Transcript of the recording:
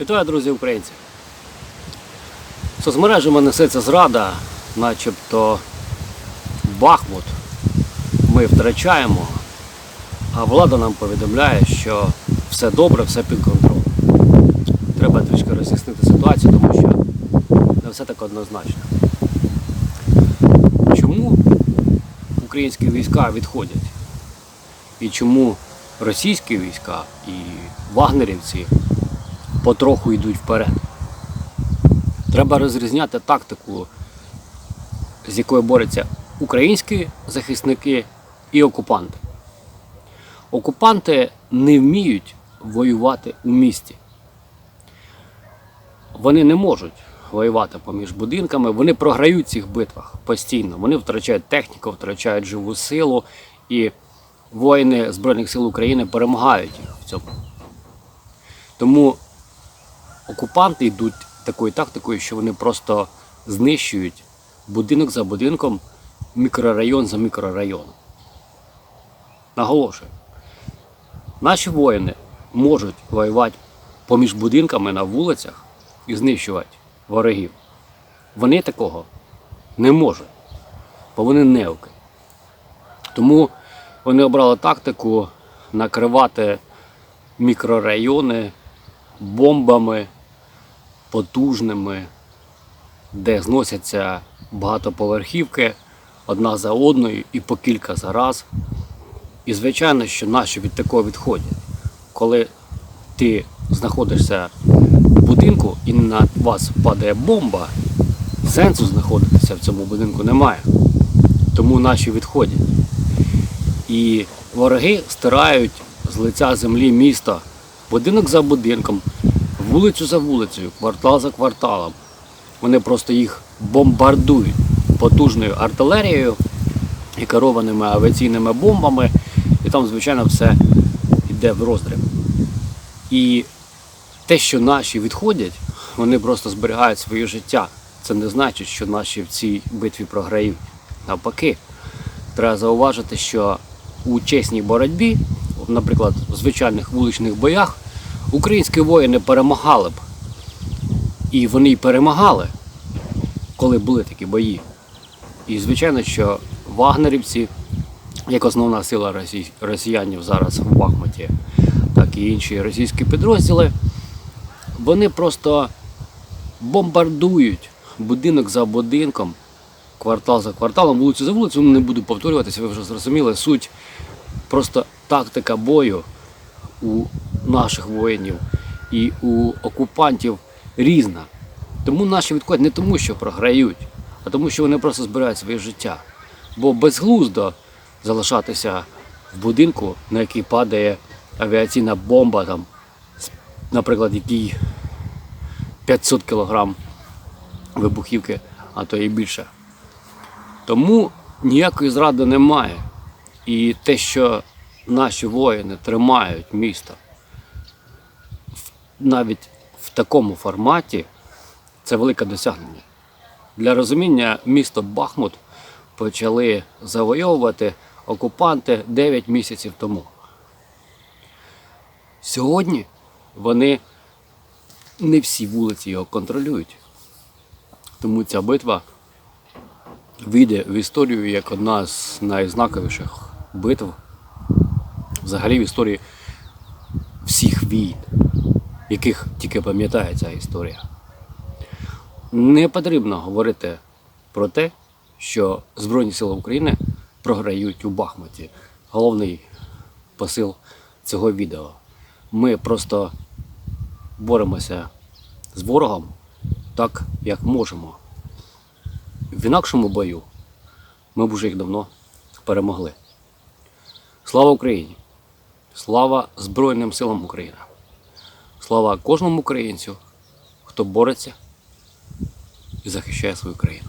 Вітаю, друзі українці. Соцмережами несеться зрада, начебто Бахмут ми втрачаємо, а влада нам повідомляє, що все добре, все під контролем. Треба трішки роз'яснити ситуацію, тому що не все так однозначно. Чому українські війська відходять? І чому російські війська і вагнерівці потроху йдуть вперед. Треба розрізняти тактику, з якою борються українські захисники і окупанти. Окупанти не вміють воювати у місті. Вони не можуть воювати поміж будинками, вони програють в цих битвах постійно. Вони втрачають техніку, втрачають живу силу, і воїни Збройних сил України перемагають їх в цьому. Тому окупанти йдуть такою тактикою, що вони просто знищують будинок за будинком, мікрорайон за мікрорайоном. Наголошую, наші воїни можуть воювати поміж будинками на вулицях і знищувати ворогів. Вони такого не можуть, бо вони неуки. Тому вони обрали тактику накривати мікрорайони бомбами потужними, де зносяться багатоповерхівки одна за одною і по кілька за раз. І звичайно, що наші від такого відходять. Коли ти знаходишся в будинку і на вас падає бомба, сенсу знаходитися в цьому будинку немає. Тому наші відходять. І вороги стирають з лиця землі міста будинок за будинком, вулицю за вулицею, квартал за кварталом. Вони просто їх бомбардують потужною артилерією і керованими авіаційними бомбами, і там, звичайно, все йде в роздріб. І те, що наші відходять, вони просто зберігають своє життя. Це не значить, що наші в цій битві програють. Навпаки, треба зауважити, що у чесній боротьбі, наприклад, в звичайних вуличних боях, українські воїни перемагали б. І вони й перемагали, коли були такі бої. І звичайно, що вагнерівці, як основна сила росіянів зараз в Бахмуті, так і інші російські підрозділи, вони просто бомбардують будинок за будинком, квартал за кварталом, вулицю за вулицю, не буду повторюватися, ви вже зрозуміли. Суть просто тактика бою у наших воїнів і у окупантів різна. Тому наші відходять не тому, що програють, а тому, що вони просто збирають своє життя. Бо безглуздо залишатися в будинку, на який падає авіаційна бомба, там, наприклад, який 500 кілограм вибухівки, а то і більше. Тому ніякої зради немає. І те, що наші воїни тримають місто навіть в такому форматі, це велике досягнення. Для розуміння місто Бахмут почали завойовувати окупанти 9 місяців тому. Сьогодні вони не всі вулиці його контролюють. Тому ця битва вийде в історію як одна з найзнаковіших битв взагалі в історії всіх війн, яких тільки пам'ятає ця історія. Не потрібно говорити про те, що Збройні Сили України програють у Бахмуті. Головний посил цього відео. Ми просто боремося з ворогом так, як можемо. В інакшому бою ми б уже їх давно перемогли. Слава Україні! Слава Збройним силам України! Слава кожному українцю, хто бореться і захищає свою країну.